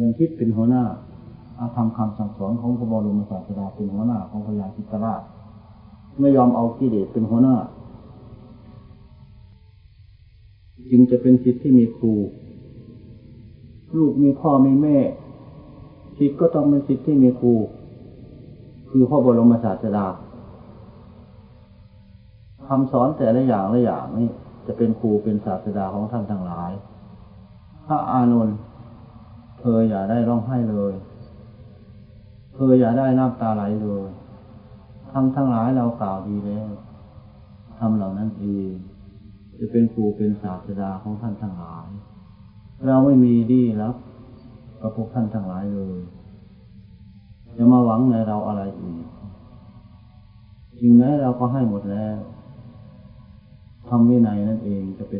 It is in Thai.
เงินคิดเป็นหัวหน้าอาธรรมคำสั่งสอนของพระบรมศาสดาเป็นหัวหน้าของพญาธิตราชไม่ยอมเอากิเลสเป็นหัวหน้า จึงจะเป็นสิทธิ์ที่มีครู ลูกมีพ่อมีแม่สิทธิ์ก็ต้องเป็นสิทธิ์ที่มีครูคือพระบรมศาสดาคำสอนแต่ละอย่างละอย่างนี่จะเป็นครูเป็นศาสดาของท่านทั้งหลาย พระอานนท์ เธออย่าได้ร้องไห้เลยเธออย่าได้น้ำตาไหลเลยทำทั้งหลายเรากล่าวดีแล้วทำเหล่านั้นเองจะเป็นครูเป็นศาสดาของท่านทั้งหลาย เราไม่มีดีรับกับพวกท่านทั้งหลายเลยจะมาหวังในเราอะไรอีกสิ่งไหนเราก็ให้หมดแล้วทำวินัยนั่นเองจะเป็น